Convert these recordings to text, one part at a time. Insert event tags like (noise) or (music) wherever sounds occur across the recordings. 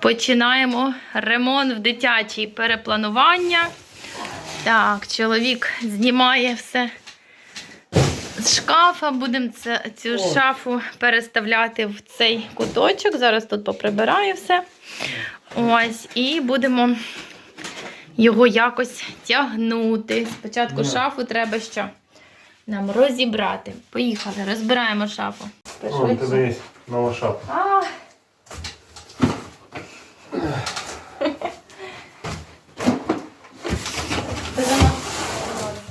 Починаємо ремонт в дитячій перепланування. Так, чоловік знімає все з шкафа. Будемо цю шафу переставляти в цей куточок. Зараз тут поприбираю все. Ось, і будемо його якось тягнути. Спочатку Ну. шафу треба що? Нам розібрати. Поїхали, розбираємо шафу. О, у тебе є нова шапка. А.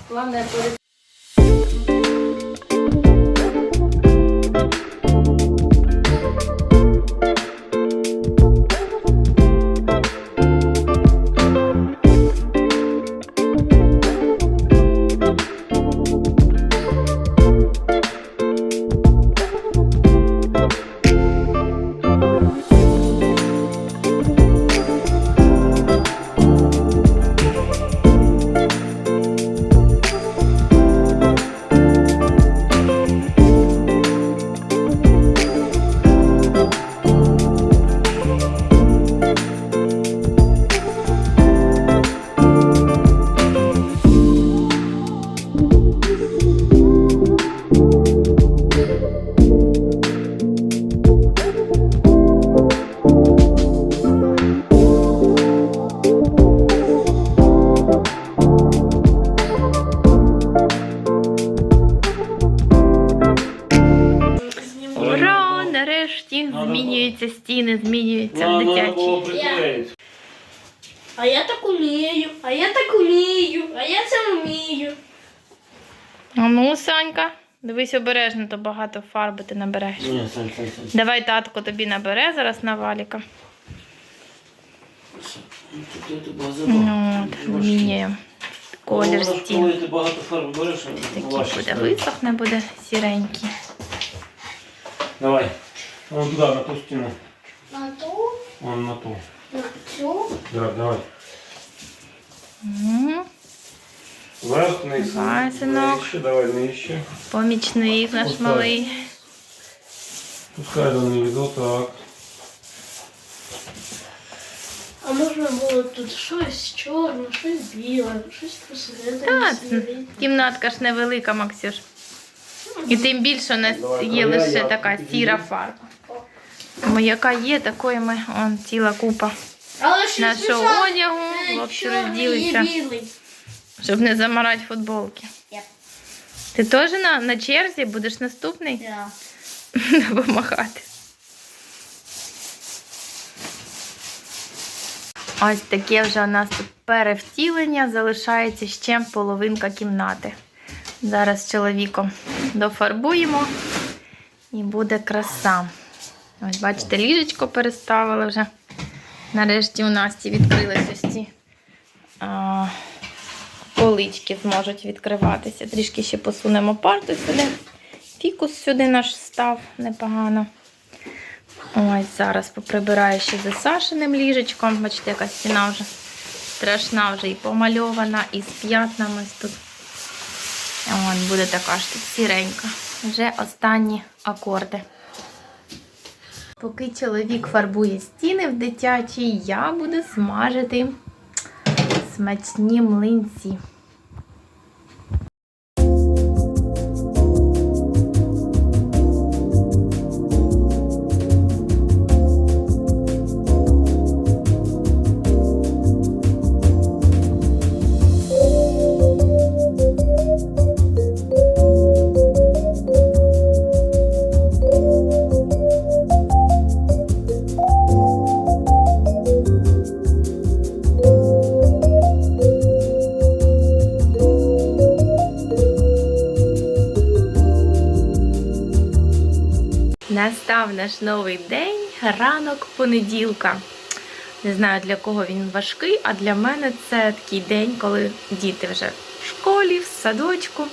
Главное дивись обережно, то багато фарби ти набереш. Ні. Давай татко тобі набере зараз на валіка. Ну, от, змінюємо колір стін. ти багато фарб береш, Такий важче буде висохне, буде сіренький. Давай. Вон туди, на ту стіну. На ту, Вон на ту. на цю. Да, давай. Мгм. Вниз. Давай, синок. Нижче, давай нижче. Помічник наш так. малий. Пускай донизу, так. А можна було тут щось чорне, щось біле, щось посередині. Сіре. кімнатка ж невелика, Максюш. І тим більше у нас Давай, є давай, лише я така підійду. сіра фарба. Тому яка є, такої ми он ціла купа Але щось нашого мішає. одягу. Е, чорний розділися, є білий. Щоб не замарати футболки. Yep. Ти теж на, на черзі будеш наступний Да. (laughs) допомагати. Ось таке вже у нас тут перевтілення. Залишається ще половинка кімнати. Зараз з чоловіком дофарбуємо і буде краса. Ось, бачите, ліжечко переставили вже. Нарешті у Насті відкрилися ось ці а, полички зможуть відкриватися. Трішки ще посунемо парту сюди. Фікус сюди наш став непогано. Ось зараз поприбираю ще за Сашиним ліжечком. Бачите, яка стіна вже страшна, вже і помальована, і з п'ятнами тут. От, буде така ж тут сіренька. Вже останні акорди. Поки чоловік фарбує стіни в дитячій, я буду смажити смачні млинці. Настав наш новий день, ранок понеділка. Не знаю для кого він важкий, а для мене це такий день, коли діти вже в школі, в садочку,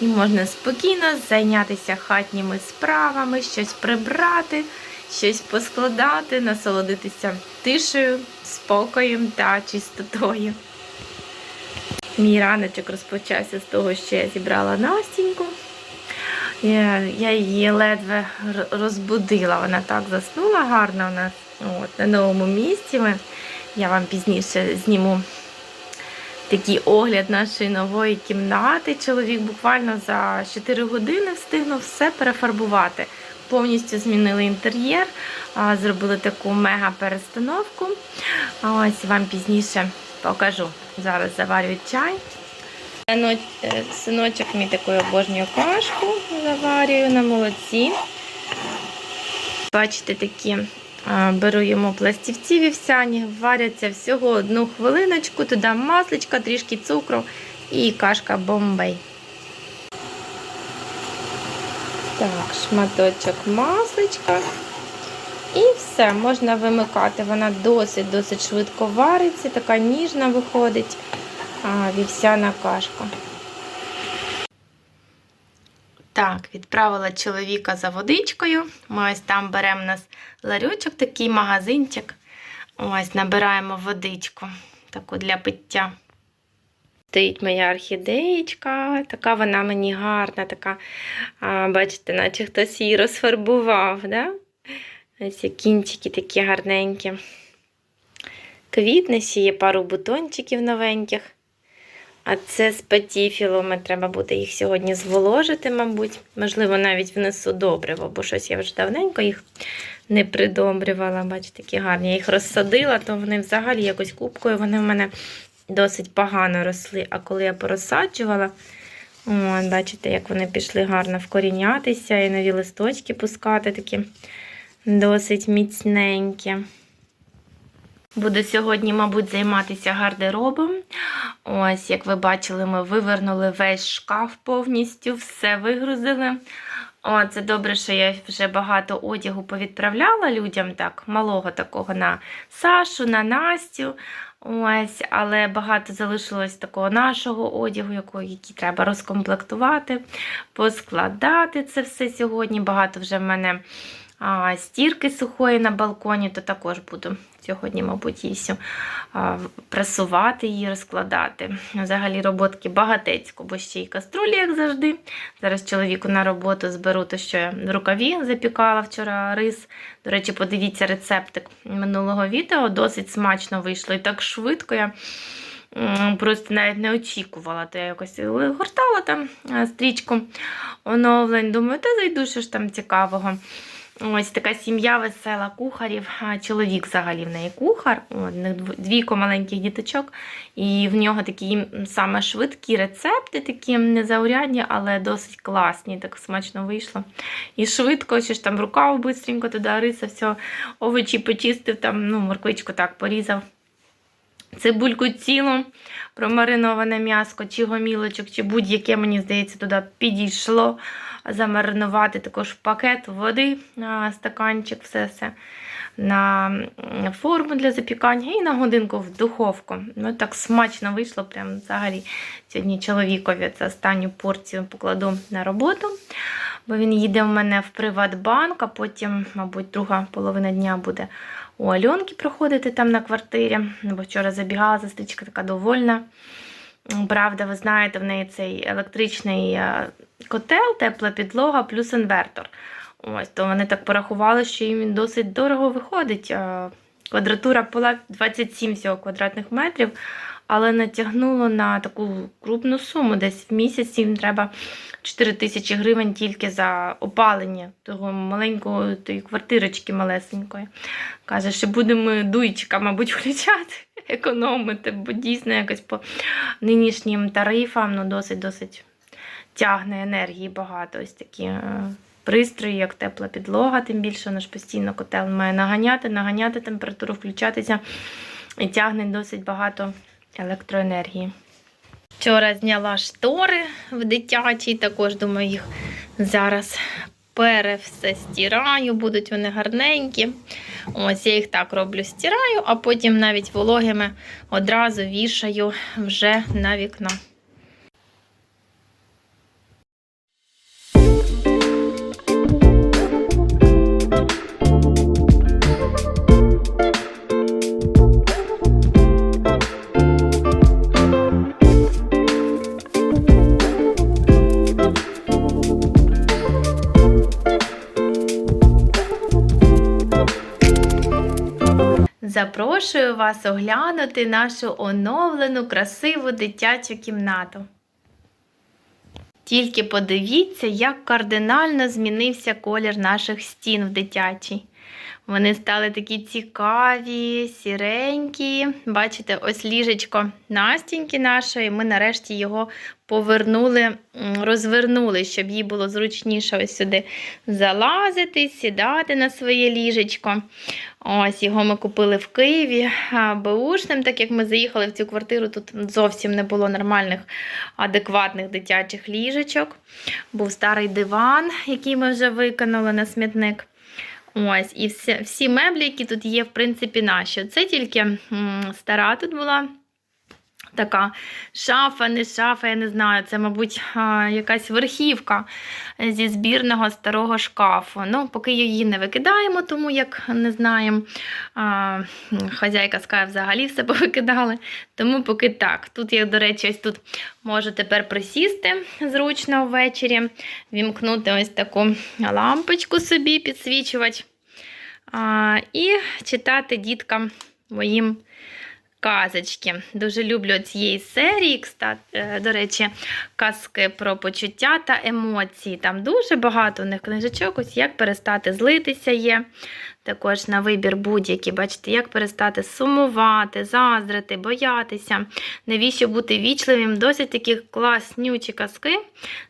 і можна спокійно зайнятися хатніми справами, щось прибрати, щось поскладати, насолодитися тишею, спокоєм та чистотою. Мій раночок розпочався з того, що я зібрала Настіньку. Я, її ледве розбудила. Вона так заснула гарно нас От, на новому місці ми. Я вам пізніше зніму такий огляд нашої нової кімнати. Чоловік буквально за 4 години встигнув все перефарбувати. Повністю змінили інтер'єр, зробили таку мега перестановку. Ось вам пізніше покажу. Зараз заварюють чай. Е, Синочок мій такою обожнюю кашку заварюю на молоці. Бачите, такі беру йому пластівці вівсяні, варяться всього одну хвилиночку, туди масличка, трішки цукру і кашка бомбей. Так, шматочок масличка. І все, можна вимикати. Вона досить-досить швидко вариться, така ніжна виходить вівсяна кашка. Так, відправила чоловіка за водичкою. Ми ось там беремо у нас ларючок, такий магазинчик. Ось набираємо водичку таку для пиття. Стоїть моя орхідеєчка, така вона мені гарна, така, а, бачите, наче хтось її розфарбував. Да? Ось кінчики такі гарненькі. Квітне, ще є пару бутончиків новеньких. А це з патіфілами. Треба буде їх сьогодні зволожити, мабуть. Можливо, навіть внесу добриво, бо щось я вже давненько їх не придобрювала. Бачите, такі гарні. Я їх розсадила, то вони взагалі якось кубкою вони в мене досить погано росли. А коли я порозсаджувала, от, бачите, як вони пішли гарно вкорінятися і нові листочки пускати такі досить міцненькі. Буду сьогодні, мабуть, займатися гардеробом. Ось, як ви бачили, ми вивернули весь шкаф повністю, все вигрузили. О, це добре, що я вже багато одягу повідправляла людям, так, малого такого на Сашу, на Настю. Ось, але багато залишилось такого нашого одягу, який треба розкомплектувати, поскладати це все сьогодні. Багато вже в мене а, стірки сухої на балконі, то також буду сьогодні, мабуть, її всю а, прасувати її, розкладати. Взагалі роботки багатецько, бо ще й каструлі, як завжди. Зараз чоловіку на роботу зберу те, що я в рукаві запікала вчора рис. До речі, подивіться рецептик минулого відео. Досить смачно вийшло і так швидко я. Просто навіть не очікувала, то я якось гортала там стрічку оновлень. Думаю, та зайду, що ж там цікавого. Ось така сім'я весела кухарів. Чоловік взагалі в неї кухар, О, них дв- двійко маленьких діточок, і в нього такі саме швидкі рецепти, такі незаурядні, але досить класні. Так смачно вийшло. І швидко, що ж там рукав бистренько туди риса, все, овочі почистив, там, ну, морквичку так порізав. Цибульку цілу, промариноване м'яско, чи гомілочок, чи будь-яке, мені здається, туди підійшло. Замаринувати також пакет води, на стаканчик, все все на форму для запікання і на годинку в духовку. Ну так смачно вийшло. Прям взагалі сьогодні чоловікові це останню порцію покладу на роботу. Бо він їде в мене в Приватбанк, а потім, мабуть, друга половина дня буде у Альонки проходити там на квартирі. Бо вчора забігала сестричка така довольна. Правда, ви знаєте, в неї цей електричний е, котел, тепла підлога плюс інвертор. Ось, то вони так порахували, що їм він досить дорого виходить. Е, Квадратура була 27 всього квадратних метрів, але натягнуло на таку крупну суму. Десь в місяць їм треба 4 тисячі гривень тільки за опалення того маленької тої квартирочки малесенької. Каже, що будемо дуйчика, мабуть, (laughs) включати, економити, бо дійсно якось по нинішнім тарифам ну, досить-досить тягне енергії багато. Ось такі е, пристрої, як тепла підлога, тим більше вона постійно котел має наганяти, наганяти температуру, включатися і тягне досить багато електроенергії. Вчора зняла штори в дитячій, також думаю, їх зараз пере все стираю, будуть вони гарненькі. Ось я їх так роблю, стираю, а потім навіть вологими одразу вішаю вже на вікно. Запрошую вас оглянути нашу оновлену красиву дитячу кімнату. Тільки подивіться, як кардинально змінився колір наших стін в дитячій. Вони стали такі цікаві, сіренькі. Бачите, ось ліжечко Настіньки нашої. Ми нарешті його повернули, розвернули, щоб їй було зручніше ось сюди залазити, сідати на своє ліжечко. Ось його ми купили в Києві беушним, так як ми заїхали в цю квартиру, тут зовсім не було нормальних, адекватних дитячих ліжечок. Був старий диван, який ми вже виконали на смітник. Ось, і всі, всі меблі, які тут є, в принципі, наші. Це тільки м, стара тут була. Така шафа, не шафа, я не знаю. Це, мабуть, якась верхівка зі збірного старого шкафу. Ну, поки її не викидаємо, тому як не знаємо. Хазяйка скаже, взагалі все (laughs) повикидали. Тому поки так. Тут я, до речі, ось тут можу тепер присісти зручно ввечері, вімкнути ось таку лампочку собі, підсвічувати. І читати діткам моїм казочки. Дуже люблю цієї серії, е, до речі, казки про почуття та емоції. Там дуже багато у них книжечок, ось як перестати злитися є. Також на вибір будь-які, бачите, як перестати сумувати, заздрити, боятися. Навіщо бути вічливим? Досить такі класнючі казки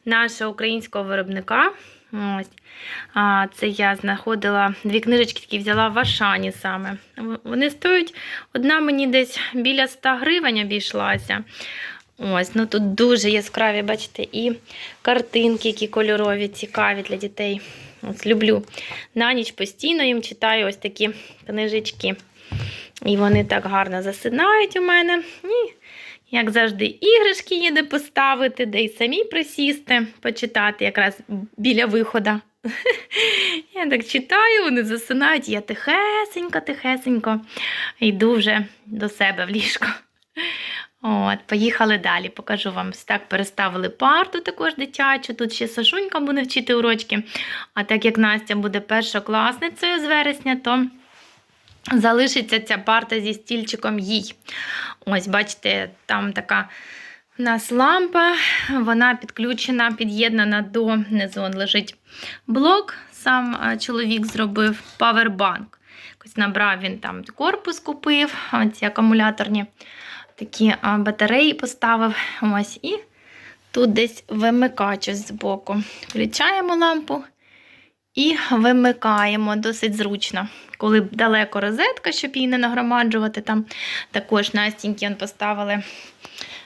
нашого українського виробника. Ось. А, це я знаходила дві книжечки, такі взяла в Ашані саме. Вони стоять, одна мені десь біля 100 гривень обійшлася. Ось, ну тут дуже яскраві, бачите, і картинки, які кольорові, цікаві для дітей. Ось люблю. На ніч постійно їм читаю ось такі книжечки. І вони так гарно засинають у мене. І, як завжди, іграшки є де поставити, де й самі присісти, почитати якраз біля виходу. (laughs) Я так читаю, вони засинають, я тихесенько, тихесенько йду вже до себе в ліжко. От, поїхали далі. Покажу вам. Так переставили парту також дитячу. Тут ще Сашунька буде вчити урочки. А так як Настя буде першокласницею з вересня, то залишиться ця парта зі стільчиком їй. Ось, бачите, там така у нас лампа, вона підключена, під'єднана до внизу он лежить блок. Сам чоловік зробив павербанк. Якось набрав він там корпус купив, ці акумуляторні такі батареї поставив. Ось, і тут десь вимикач ось збоку. Включаємо лампу і вимикаємо досить зручно. Коли далеко розетка, щоб її не нагромаджувати, там також Настіньки поставили,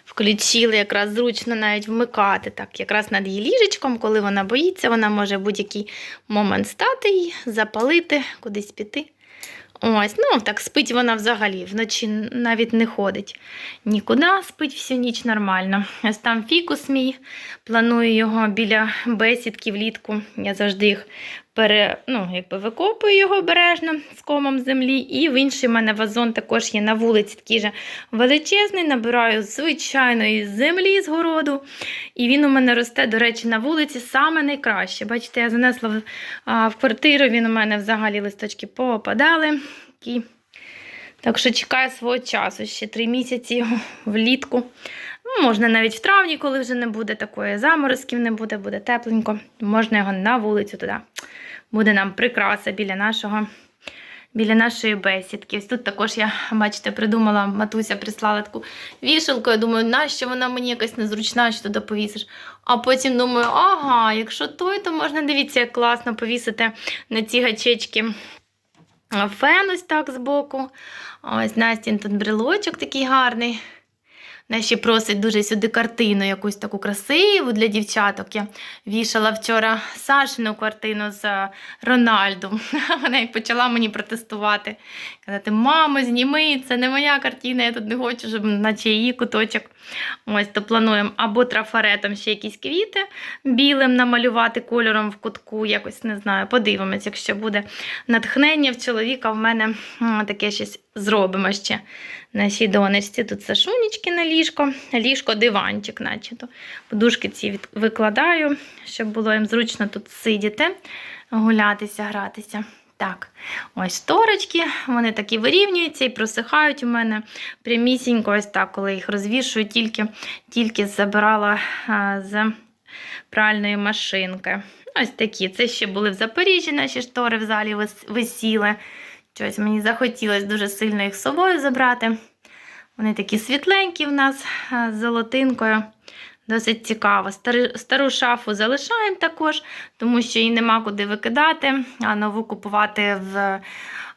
включили, якраз зручно навіть вмикати. Так, якраз над її ліжечком, коли вона боїться, вона може в будь-який момент стати і запалити, кудись піти. Ось, ну так спить вона взагалі, вночі навіть не ходить нікуди, спить всю ніч нормально. Ось там фікус мій, планую його біля бесідки влітку. Я завжди їх пере, ну, якби викопую його обережно з комом землі. І в інший в мене вазон також є на вулиці, такий же величезний. Набираю звичайної землі з городу. І він у мене росте, до речі, на вулиці саме найкраще. Бачите, я занесла в, а, в квартиру, він у мене взагалі листочки поопадали. Такі. Так що чекаю свого часу, ще три місяці влітку. Ну, можна навіть в травні, коли вже не буде такої заморозків, не буде, буде тепленько. Можна його на вулицю туди. Буде нам прикраса біля нашого. Біля нашої бесідки. Ось тут також я, бачите, придумала, матуся прислала таку вішалку. Я думаю, нащо вона мені якась незручна, що туди повісиш. А потім думаю, ага, якщо той, то можна дивіться, як класно повісити на ці гачечки фен ось так збоку. Ось Настін тут брелочок такий гарний. Вона ще просить дуже сюди картину, якусь таку красиву для дівчаток. Я вішала вчора Сашину картину з Рональдом. Рональду. (laughs) Вона й почала мені протестувати. Казати, мамо, зніми, це не моя картина, я тут не хочу, щоб наче її куточок. Ось то плануємо або трафаретом ще якісь квіти білим намалювати кольором в кутку. Якось не знаю, подивимось, якщо буде натхнення в чоловіка, в мене таке щось зробимо ще. Нашій донечці тут Сашунечки на ліжко, ліжко, диванчик, начебто. Подушки ці викладаю, щоб було їм зручно тут сидіти, гулятися, гратися. Так, ось шторочки, вони такі вирівнюються і просихають у мене прямісінько, ось так, коли їх розвішую, тільки, тільки забирала з пральної машинки. Ось такі. Це ще були в Запоріжжі, наші штори в залі висіли. Щось мені захотілося дуже сильно їх з собою забрати. Вони такі світленькі в нас з золотинкою. Досить цікаво. Стару шафу залишаємо також, тому що її нема куди викидати, а нову купувати в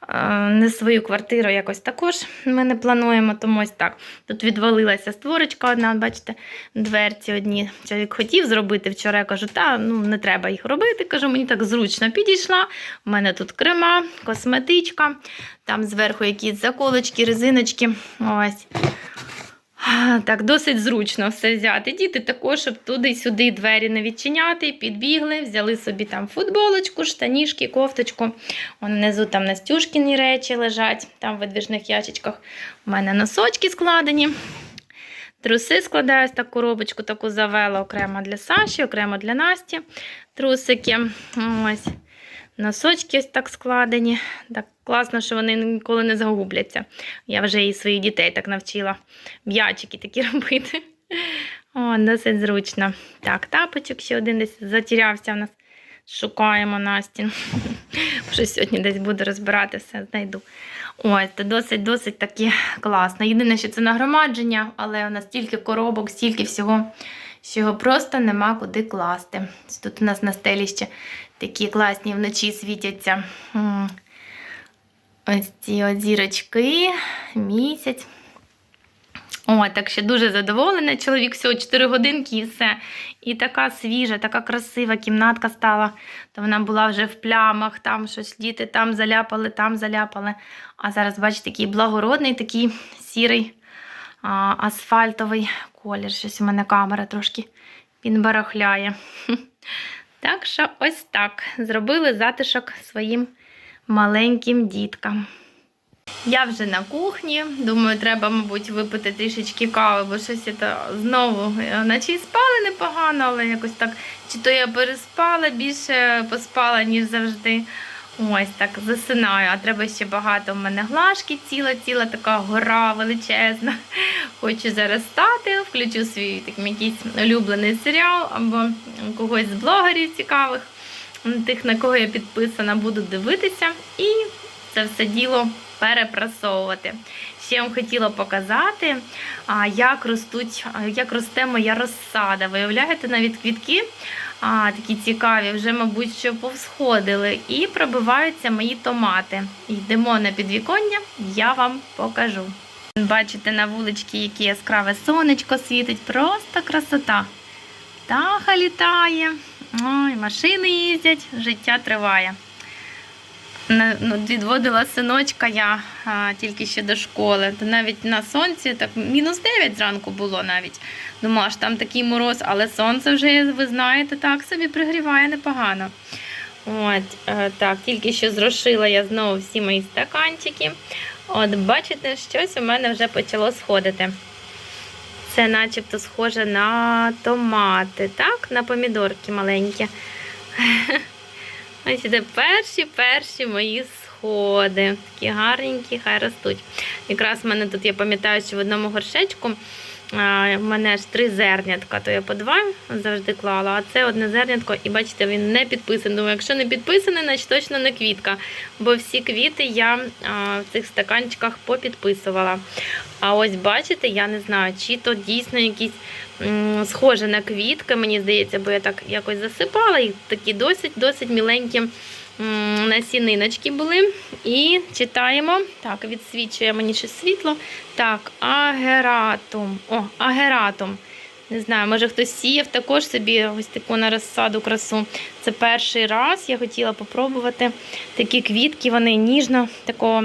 е, не свою квартиру якось також ми не плануємо. Тому ось так. Тут відвалилася створочка одна, бачите, дверці одні. Чоловік хотів зробити вчора. Я кажу, та ну не треба їх робити. Кажу, мені так зручно підійшла. У мене тут крема, косметичка, там зверху якісь заколочки, резиночки. Ось. Так, досить зручно все взяти. Діти також, щоб туди-сюди двері не відчиняти, підбігли, взяли собі там футболочку, штанішки, кофточку. Вон внизу там настюшкіні речі лежать, там в видвіжних ящичках. У мене носочки складені. Труси складаю ось так коробочку, таку завела окремо для Саші, окремо для Насті. Трусики. Ось. Носочки ось так складені. Так класно, що вони ніколи не загубляться. Я вже і своїх дітей так навчила м'ячики такі (laughs) робити. О, досить зручно. Так, тапочок ще один десь затірявся в нас. Шукаємо Настін. (laughs) Вже сьогодні десь буду розбирати все, знайду. Ось, це досить-досить таки класно. Єдине, що це нагромадження, але у нас стільки коробок, стільки всього, що його просто нема куди класти. Тут у нас на стелі ще такі класні вночі світяться. Ось ці от зірочки, місяць. О, так що дуже задоволена. Чоловік всього 4 годинки і все. І така свіжа, така красива кімнатка стала. То вона була вже в плямах, там щось діти там заляпали, там заляпали. А зараз, бачите, такий благородний, такий сірий а, асфальтовий колір. Щось у мене камера трошки підбарахляє. (laughs) Так що ось так. Зробили затишок своїм маленьким діткам. Я вже на кухні. Думаю, треба, мабуть, випити трішечки кави, бо щось я то знову, е, наче і спали непогано, але якось так, чи то я переспала, більше поспала, ніж завжди. Ось так засинаю. А треба ще багато. У мене глажки ціла, ціла така гора величезна. Хочу зараз стати, включу свій такий якийсь улюблений серіал або когось з блогерів цікавих, тих, на кого я підписана, буду дивитися. І це все діло перепрасовувати. Ще я вам хотіла показати, як ростуть, як росте моя розсада. Виявляєте, навіть квітки а, такі цікаві, вже, мабуть, що повсходили. І пробиваються мої томати. Йдемо на підвіконня, я вам покажу. Бачите, на вуличці, яке яскраве сонечко світить, просто красота. Птаха літає, ой, машини їздять, життя триває. Ну, Відводила синочка я а, тільки ще до школи. То навіть на сонці так мінус 9 зранку було навіть. Думала, що там такий мороз, але сонце вже, ви знаєте, так собі пригріває непогано. От, е, так, тільки що зрошила я знову всі мої стаканчики. От, бачите, щось у мене вже почало сходити. Це начебто схоже на томати, так? На помідорки маленькі. Ось іде перші перші мої сходи. Такі гарненькі, хай ростуть. Якраз в мене тут, я пам'ятаю, що в одному горшечку в мене ж три зернятка, то я по два завжди клала, а це одне зернятко, і бачите, він не підписаний. Думаю, якщо не підписаний, значить точно не квітка. Бо всі квіти я в цих стаканчиках попідписувала. А ось бачите, я не знаю, чи то дійсно якісь схоже на квітки, мені здається, бо я так якось засипала, і такі досить-досить міленькі насіниночки були. І читаємо. Так, відсвічує мені ще світло. Так, агератум. О, агератум. Не знаю, може хтось сіяв також собі ось таку на розсаду красу. Це перший раз я хотіла попробувати такі квітки, вони ніжно такого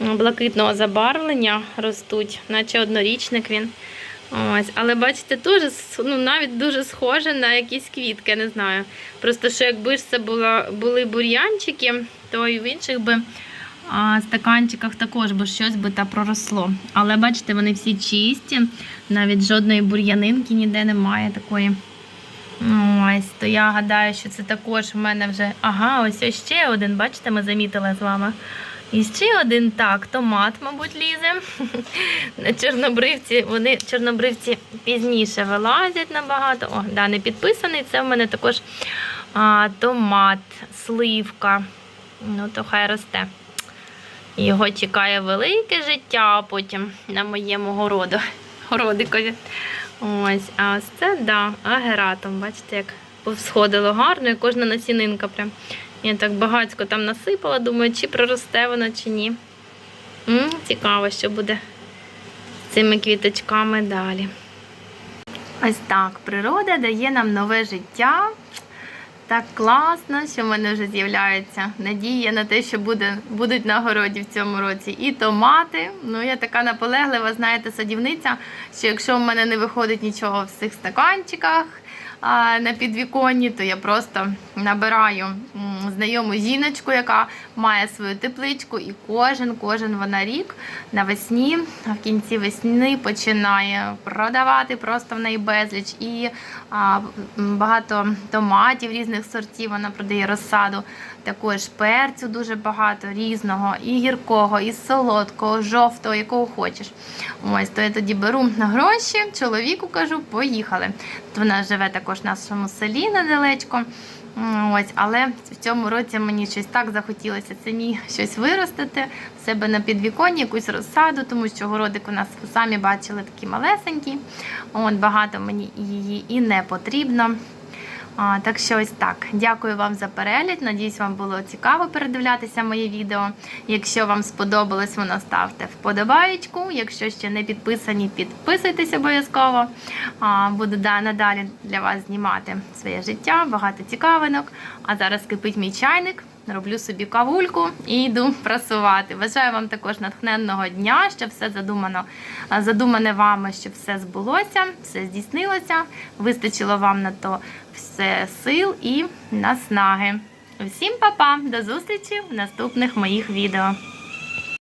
блакитного забарвлення ростуть, наче однорічник він. Ось, але бачите, с- ну, навіть дуже схоже на якісь квітки, не знаю. Просто що якби ж це була, були бур'янчики, то і в інших би а, стаканчиках також би щось би та проросло. Але бачите, вони всі чисті, навіть жодної бур'янинки ніде немає такої. Ось, то я гадаю, що це також в мене вже. Ага, ось ще один, бачите, ми замітили з вами. І ще один так, томат, мабуть, лізе. (laughs) Чорнобривці, вони чорнобривці пізніше вилазять набагато. О, да, не підписаний. Це в мене також а, томат, сливка. Ну, то хай росте. Його чекає велике життя потім на моєму городу. (laughs) Городикові. Ось, а ось це, да, агератом. Бачите, як повсходило гарно, і кожна насінинка прям. Я так багатько там насипала, думаю, чи проросте воно, чи ні. М, цікаво, що буде з цими квіточками далі. Ось так, природа дає нам нове життя. Так класно, що в мене вже з'являється надія на те, що буде, будуть на городі в цьому році і томати. Ну, я така наполеглива, знаєте, садівниця, що якщо в мене не виходить нічого в цих стаканчиках а, на підвіконні, то я просто набираю м, знайому жіночку, яка має свою тепличку, і кожен, кожен вона рік навесні, в кінці весни починає продавати просто в неї безліч. І а, багато томатів різних сортів вона продає розсаду. Також перцю дуже багато різного, і гіркого, і солодкого, жовтого, якого хочеш. Ось, то я тоді беру на гроші, чоловіку кажу, поїхали. Вона живе також в нашому селі недалечко. Ось, але в цьому році мені щось так захотілося самі щось виростити в себе на підвіконні, якусь розсаду, тому що городик у нас самі бачили такий малесенький. От, багато мені її і не потрібно. А, так що ось так. Дякую вам за перегляд. Надіюсь, вам було цікаво передивлятися моє відео. Якщо вам сподобалось воно, ставте вподобаєчку. Якщо ще не підписані, підписуйтесь обов'язково. А, буду да, надалі для вас знімати своє життя, багато цікавинок. А зараз кипить мій чайник. Роблю собі кавульку і йду працювати. Бажаю вам також натхненного дня, щоб все задумано, задумане вами, щоб все збулося, все здійснилося. Вистачило вам на то все сил і наснаги. Всім па-па! До зустрічі в наступних моїх відео.